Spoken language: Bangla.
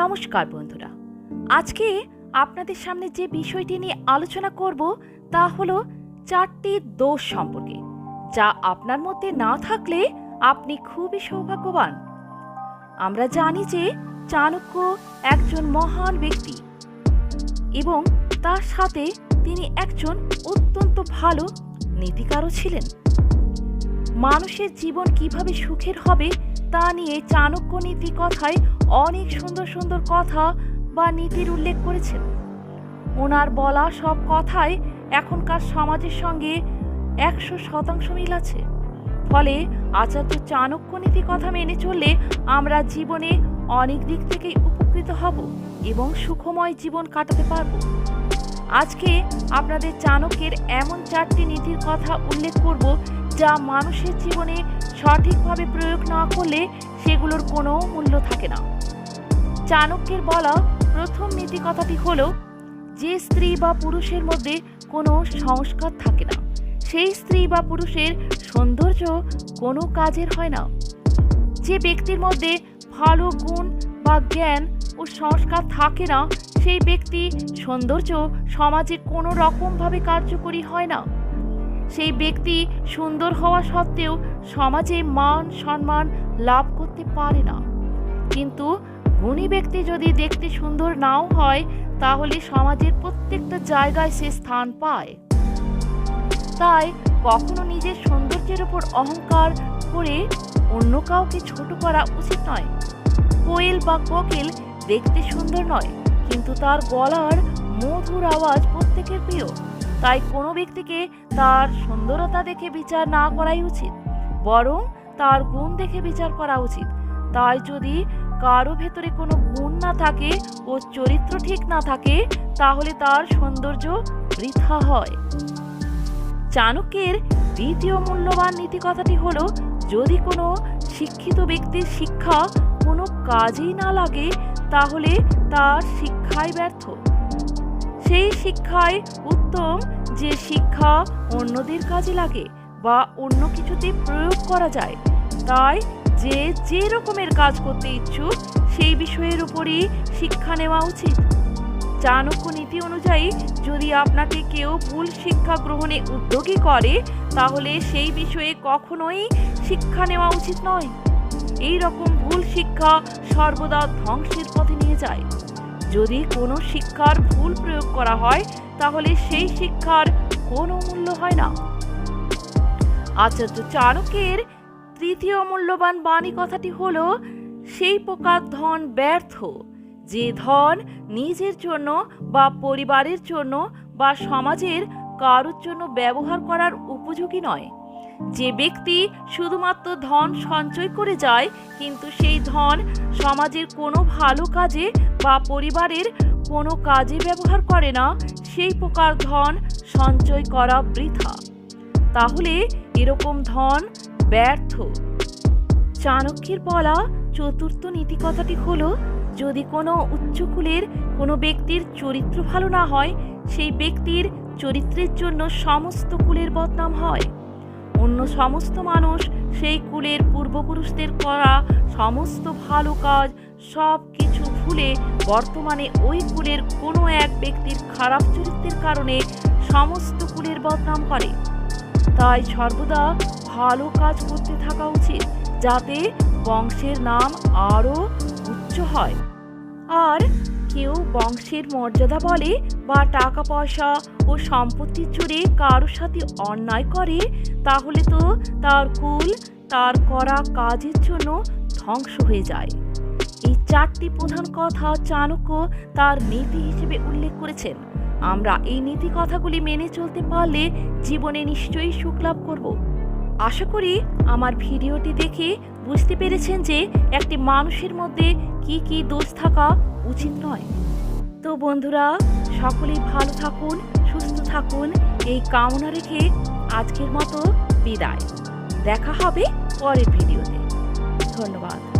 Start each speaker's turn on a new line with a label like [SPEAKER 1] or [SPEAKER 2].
[SPEAKER 1] নমস্কার বন্ধুরা। আজকে আপনাদের সামনে যে বিষয়টি নিয়ে আলোচনা করব তা হলো চারটি দোষ সম্পর্কে, যা আপনার মধ্যে না থাকলে আপনি খুবই সৌভাগ্যবান। আমরা জানি যে চাণক্য একজন মহান ব্যক্তি এবং তার সাথে তিনি একজন অত্যন্ত ভালো নীতিকারও ছিলেন। মানুষের জীবন কীভাবে সুখের হবে তা নিয়ে চাণক্য নীতি কথায় অনেক সুন্দর সুন্দর কথা বা নীতির উল্লেখ করেছেন। ওনার বলা সব কথাই এখনকার সমাজের সঙ্গে একশো শতাংশ মিল আছে। ফলে আচার্য চাণক্য নীতি কথা মেনে চললে আমরা জীবনে অনেক দিক থেকেই উপকৃত হব এবং সুখময় জীবন কাটাতে পারব। আজকে আপনাদের চাণক্যের এমন চারটি নীতির কথা উল্লেখ করব যা মানুষের জীবনে সঠিকভাবে প্রয়োগ না করলে সেগুলোর কোনো মূল্য থাকে না। চাণক্যের বলা প্রথম নীতি কথাটি হলো, যে স্ত্রী বা পুরুষের মধ্যে কোনো সংস্কার থাকে না, সেই স্ত্রী বা পুরুষের সৌন্দর্য কোনো কাজের হয় না। যে ব্যক্তির মধ্যে ভালো গুণ বা জ্ঞান ও সংস্কার থাকে না, সেই ব্যক্তি সৌন্দর্য সমাজে কোনো রকমভাবে কার্যকরী হয় না। সেই ব্যক্তি সুন্দর হওয়া সত্ত্বেও সমাজে মান সম্মান লাভ করতে পারে না। কিন্তু গুণী ব্যক্তি যদি দেখতে সুন্দর নাও হয়, তাহলে সমাজের প্রত্যেকটা জায়গায় সে স্থান পায়। তাই কখনো নিজের সৌন্দর্যের উপর অহংকার করে অন্য কাউকে ছোট করা উচিত নয়। কোয়েল বা কোকিল দেখতে সুন্দর নয়, কিন্তু তার গলার মধুর আওয়াজ প্রত্যেকের প্রিয়। তাই কোনো ব্যক্তিকে তার সুন্দরতা দেখে বিচার না করাই উচিত, বরং তার গুণ দেখে বিচার করা উচিত। তাই যদি কারও ভেতরে কোনো গুণ না থাকে ও চরিত্র ঠিক না থাকে, তাহলে তার সৌন্দর্য বৃথা হয়। চাণক্যের দ্বিতীয় মূল্যবান নীতি কথাটি হলো, যদি কোনো শিক্ষিত ব্যক্তির শিক্ষা কোনো কাজেই না লাগে, তাহলে তার শিক্ষায় ব্যর্থ। সেই শিক্ষায় উত্তম যে শিক্ষা অন্যদের কাজে লাগে বা অন্য কিছুতে প্রয়োগ করা যায়, তাই যে যে রকমের কাজ করতে ইচ্ছুক, সেই বিষয়ের উপরই শিক্ষা নেওয়া উচিত। চাণক্য নীতি অনুযায়ী যদি আপনাকে কেউ ভুল শিক্ষা গ্রহণে উদ্যোগী করে, তাহলে সেই বিষয়ে কখনোই শিক্ষা নেওয়া উচিত নয়। এই রকম ভুল শিক্ষা সর্বদা ধ্বংসের পথে নিয়ে যায়। যদি কোনো শিক্ষার ভুল প্রয়োগ করা হয়, তাহলে সেই শিক্ষার কোনো মূল্য হয় না। আচার্য চাণক্যের তৃতীয় মূল্যবান বাণী কথাটি হলো, সেই প্রকার ধন ব্যর্থ, যে ধন নিজের জন্য বা পরিবারের জন্য বা সমাজের কারোর জন্য ব্যবহার করার উপযোগী নয়। যে ব্যক্তি শুধুমাত্র ধন সঞ্চয় করে যায়, কিন্তু সেই ধন সমাজের কোনো ভালো কাজে বা পরিবারের কোনো কাজে ব্যবহার করে না, সেই প্রকার ধন সঞ্চয় করা বৃথা। তাহলে এরকম ধন ব্যর্থ। চাণক্যের বলা চতুর্থ নীতি কথাটি হলো, যদি কোনো উচ্চকুলের কোনো ব্যক্তির চরিত্র ভালো না হয়, সেই ব্যক্তির চরিত্রের জন্য সমস্ত কুলের বদনাম হয়। অন্য সমস্ত মানুষ, সেই কুলের পূর্বপুরুষদের করা সমস্ত ভালো কাজ সব কিছু ভুলে বর্তমানে ওই কুলের কোনো এক ব্যক্তির খারাপ চরিত্রের কারণে সমস্ত কুলের বদনাম করে। তাই সর্বদা ভালো কাজ করতে থাকা উচিত, যাতে বংশের নাম আরও উচ্চ হয়। আর কেউ বংশের মর্যাদা বলে বা টাকা পয়সা ও সম্পত্তির জুড়ে কারোর সাথে অন্যায় করে, তাহলে তো তার কুল তার করা কাজের জন্য ধ্বংস হয়ে যায়। এই চারটি প্রধান কথা চাণক্য তার নীতি হিসেবে উল্লেখ করেছেন। আমরা এই নীতি কথাগুলি মেনে চলতে পারলে জীবনে নিশ্চয়ই সুখ লাভ করব। আশা করি আমার ভিডিওটি দেখে বুঝতে পেরেছেন যে একটি মানুষের মধ্যে কি কি দোষ থাকা উচিত নয়। তো বন্ধুরা, সকলেই ভালো থাকুন, সুস্থ থাকুন, এই কামনা রেখে আজকের মতো বিদায়। দেখা হবে পরের ভিডিওতে। ধন্যবাদ।